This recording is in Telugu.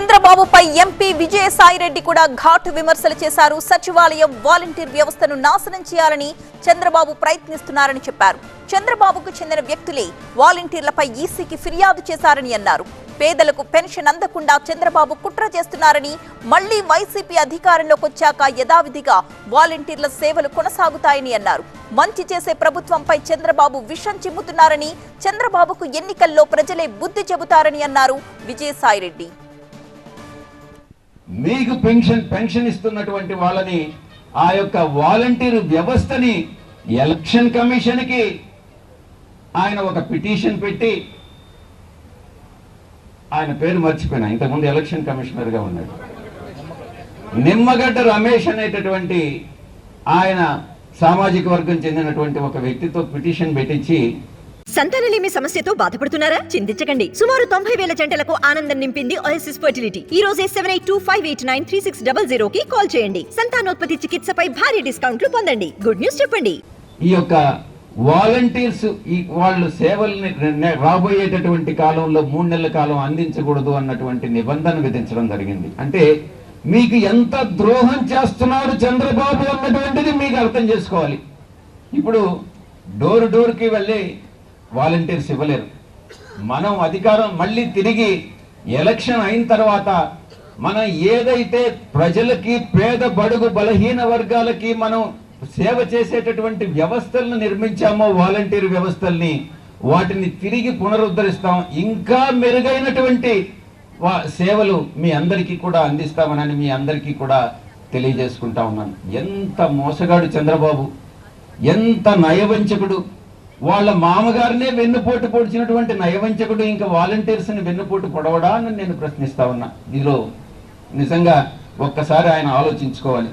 చంద్రబాబుపై ఎంపీ విజయసాయిరెడ్డి కూడా ఘాటు విమర్శలు చేశారు. సచివాలయం వాలంటీర్ వ్యవస్థను నాశనం చేయాలని చంద్రబాబు ప్రయత్నిస్తున్నారని చెప్పారు. చంద్రబాబుకు చెందిన వ్యక్తులే వాలంటీర్లపై ఈసీకి ఫిర్యాదు చేశారని అన్నారు. పేదలకు పెన్షన్ అందకుండా చంద్రబాబు కుట్ర చేస్తున్నారని మళ్ళీ వైసీపీ అధికారంలోకి వచ్చాక యథావిధిగా వాలంటీర్ల సేవలు కొనసాగుతాయని అన్నారు. మంచి చేసే ప్రభుత్వంపై చంద్రబాబు విషం చిమ్ముతున్నారని చంద్రబాబుకు ఎన్నికల్లో ప్రజలే బుద్ధి చెబుతారని అన్నారు విజయసాయిరెడ్డి. మీకు పెన్షన్ పెన్షన్ ఇస్తున్నటువంటి వాళ్ళని ఆ యొక్క వాలంటీర్ వ్యవస్థని ఎలక్షన్ కమిషన్కి ఆయన ఒక పిటిషన్ పెట్టి ఆయన పేరు మర్చిపోయినా. ఇంతకుముందు ఎలక్షన్ కమిషనర్గా ఉన్నాడు. నిమ్మగడ్డ రమేష్ అనేటటువంటి ఆయన సామాజిక వర్గం చెందినటువంటి ఒక వ్యక్తితో పిటిషన్ పెట్టించి సంతానలేమి సమస్యతో బాధపడుతున్నారా? చింతించకండి. సుమారు తొంభై వేల జంటలకు ఆనందం నింపింది ఓఎస్ఎస్ ఫర్టిలిటీ ఈ రోజే seven eight two five eight nine three six double zero కి కాల్ చేయండి. సంతానోత్పత్తి చికిత్సపై భారీ డిస్కౌంట్లు పొందండి. గుడ్ న్యూస్ చెప్పండి. ఈ యొక్క వాలంటీర్స్ ఈ వాళ్ళు సేవల్ని రాబోయేటటువంటి కాలంలో మూడు నెలల కాలం అందించకూడదు అన్నటువంటి నిబంధన విధించడం జరిగింది. అంటే మీకు ఎంత ద్రోహం చేస్తున్నాడు చంద్రబాబు అన్నటువంటిది మీకు అర్థం చేసుకోవాలి. ఇప్పుడు డోర్ డోర్కి వెళ్ళి వాలంటీర్స్ ఇవ్వలేరు. మనం అధికారం మళ్ళీ తిరిగి ఎలక్షన్ అయిన తర్వాత మనం ఏదైతే ప్రజలకి పేద బడుగు బలహీన వర్గాలకి మనం సేవ చేసేటటువంటి వ్యవస్థలను నిర్మించామో వాలంటీర్ వ్యవస్థల్ని వాటిని తిరిగి పునరుద్ధరిస్తాం. ఇంకా మెరుగైనటువంటి వా- సేవలు మీ అందరికీ కూడా అందిస్తామనని మీ అందరికీ కూడా తెలియజేసుకుంటా ఉన్నాను. ఎంత మోసగాడు చంద్రబాబు! ఎంత నయవంచకుడు! వాళ్ళ మామగారినే వెన్నుపోటు పొడిచినటువంటి నయవంచకుడు ఇంకా వాలంటీర్స్ని వెన్నుపోటు పొడవడా అని నేను ప్రశ్నిస్తా ఉన్నా. ఇందులో నిజంగా ఒక్కసారి ఆయన ఆలోచించుకోవాలి.